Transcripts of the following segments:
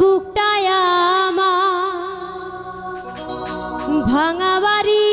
বুকটায় আমার ভাঙা বাড়ি।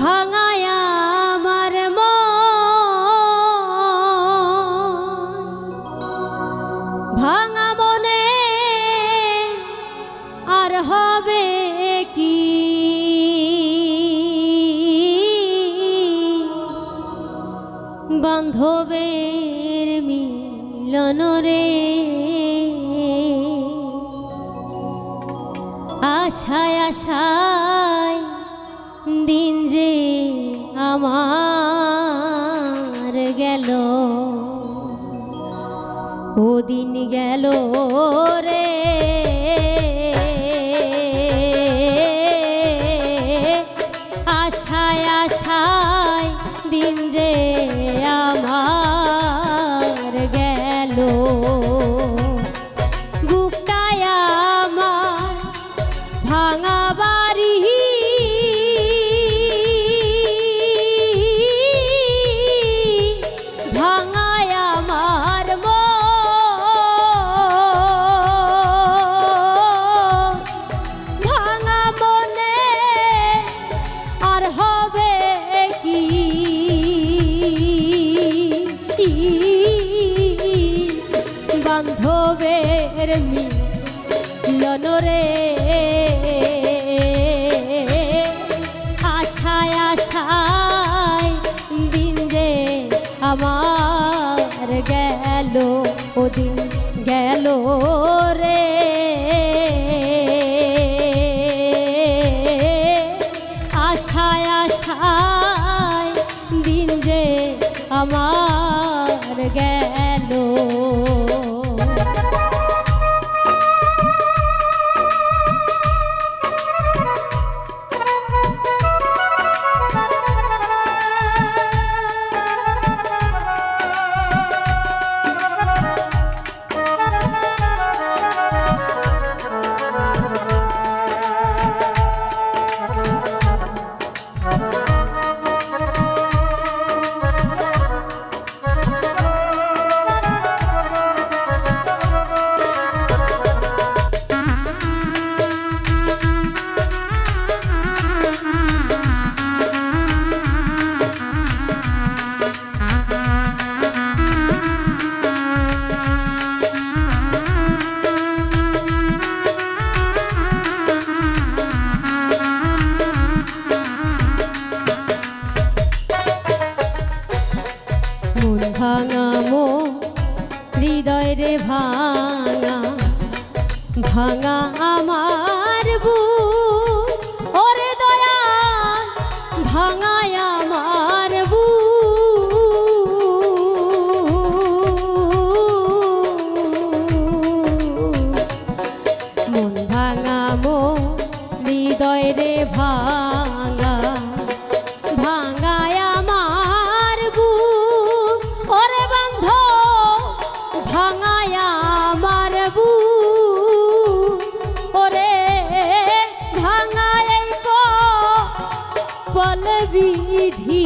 ভাঙায় আমার ভাঙা মনে আর হবে দিন গেল রে। বান্ধবের মিলন রে আশায় আশায় দিন যে আমার গেল ও দিন গেল রে। ভাঙা ভাঙা আমার বল বিধি।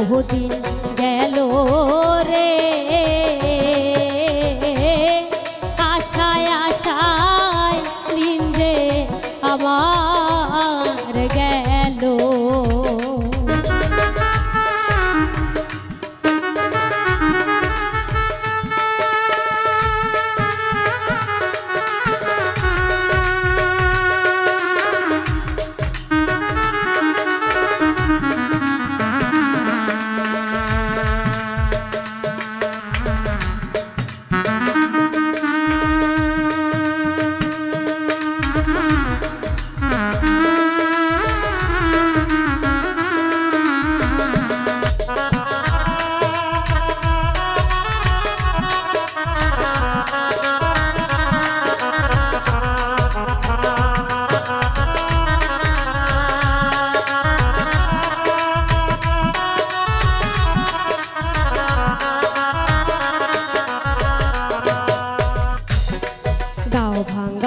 বহুদিন গেল।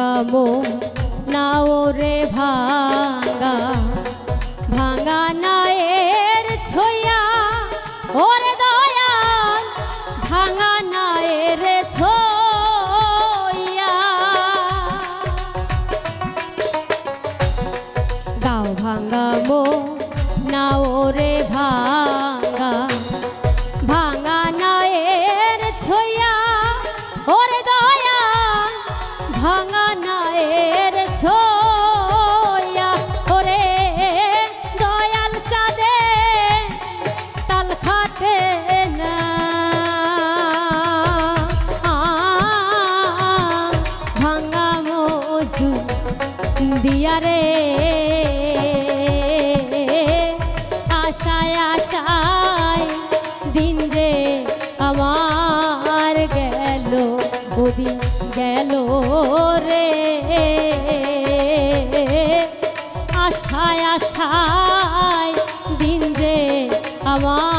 ভাঙ্গা মো নাও রে ভাঙ্গা ভাঙ্গা নায়ের ছইয়া, ওরে দয়াল ভাঙ্গা নায়ের ছইয়া। গাও ভাঙ্গা মো নাও রে ভাঙ্গা ভাঙা। দিয়া রে। আশায় আশায় দিন যে আমার গেল, ওদিন গেল রে। আশায় আশায় দিন যে আমার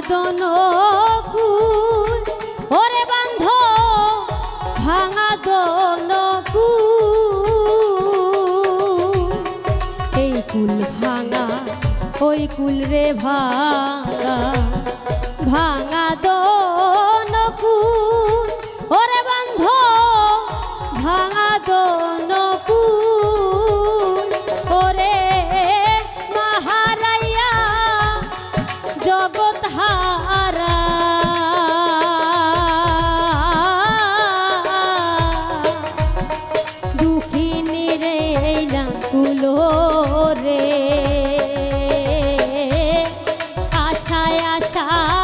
ভাঙা দোনো কুল ওরে বান্ধ, ভাঙা দন কুল এই কুল ভাঙা, ওই কুল রে ভাঙা। ভাঙা দোনো আশা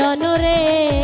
মিলন রে।